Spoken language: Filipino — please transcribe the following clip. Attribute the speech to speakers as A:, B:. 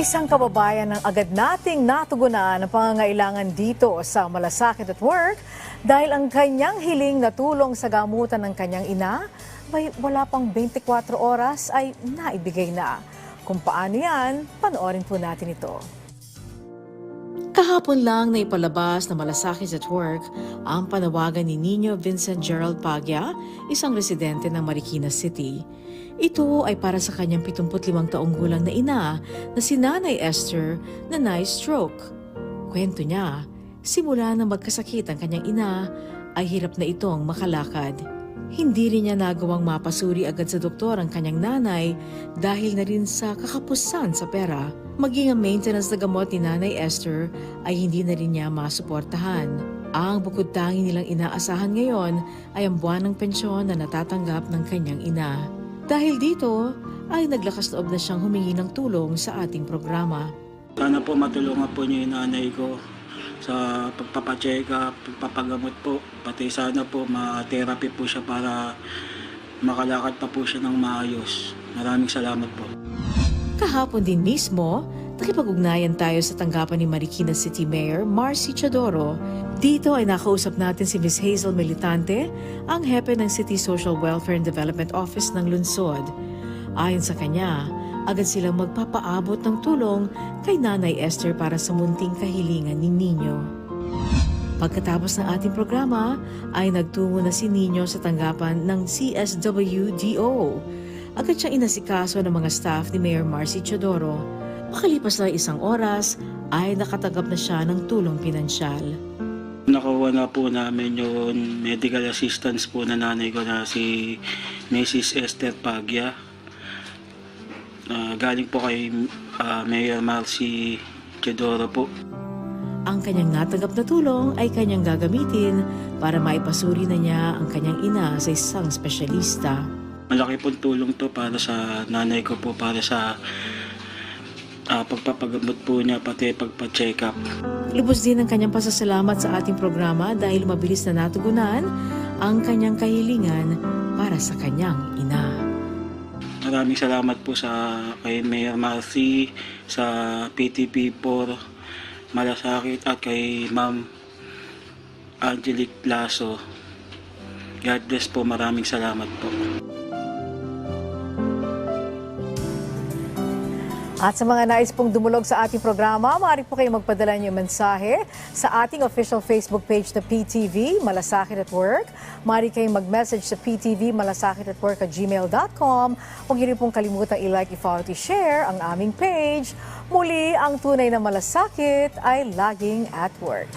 A: Isang kababayan ang agad nating natugunan ang pangangailangan dito sa Malasakit at Work dahil ang kanyang hiling na tulong sa gamutan ng kanyang ina may wala pang 24 oras ay naibigay na. Kung paano yan, panoorin po natin ito.
B: Kahapon lang na ipalabas na malasakit at work ang panawagan ni Nino Vincent Gerald Pagya, isang residente ng Marikina City. Ito ay para sa kanyang 75 taong gulang na ina na si Nanay Esther na na-stroke. Kwento niya, simula na magkasakit ang kanyang ina, ay hirap na itong makalakad. Hindi rin niya nagawang mapasuri agad sa doktor ang kanyang nanay dahil na rin sa kakapusan sa pera. Maging ang maintenance na gamot ni Nanay Esther ay hindi na rin niya masuportahan. Ang bukod tangi nilang inaasahan ngayon ay ang buwan ng pensyon na natatanggap ng kanyang ina. Dahil dito ay naglakas loob na siyang humingi ng tulong sa ating programa.
C: Sana po matulungan po niyo yung nanay ko sa pagpapacheck up, pagpapagamot po. Pati sana po ma-therapy po siya para makalakad pa po siya ng maayos. Maraming salamat po.
B: Kahapon din mismo, nakipag-ugnayan tayo sa tanggapan ni Marikina City Mayor Marcy Chodoro. Dito ay nakausap natin si Ms. Hazel Militante, ang hepe ng City Social Welfare and Development Office ng Lunsod. Ayon sa kanya, agad silang magpapaabot ng tulong kay Nanay Esther para sa munting kahilingan ni Nino. Pagkatapos ng ating programa, ay nagtungo na si Nino sa tanggapan ng CSWDO. Agad siyang inasikaso ng mga staff ni Mayor Marcy Chodoro. Makalipas na isang oras, ay nakatanggap na siya ng tulong pinansyal.
C: Nakuha na po namin yung medical assistance po na nanay ko na si Mrs. Esther Pagya. Ah, galing po kay ah, Mayor Marcy Chedoro po.
B: Ang kanyang natanggap na tulong ay kanyang gagamitin para maipasuri na niya ang kanyang ina sa isang espesyalista.
C: Malaki pong tulong to para sa nanay ko po, para sa ah, pagpapagamot po niya, pati pagpa-check up.
B: Lubos din ang kanyang pasasalamat sa ating programa dahil mabilis na natugunan ang kanyang kahilingan para sa kanyang ina.
C: Maraming salamat po sa kay Mayor Marcy, sa PTP for Malasakit at kay Ma'am Angelique Plaso. God bless po, maraming salamat po.
A: At sa mga nais pong dumulog sa ating programa, maaari po kayo magpadala niyo mensahe sa ating official Facebook page na PTV Malasakit at Work. Maaari kayong mag-message sa PTV Malasakit at Work at gmail.com. Huwag niyo pong kalimutang i-like, i-follow, i-share ang aming page. Muli, ang tunay na malasakit ay laging at work.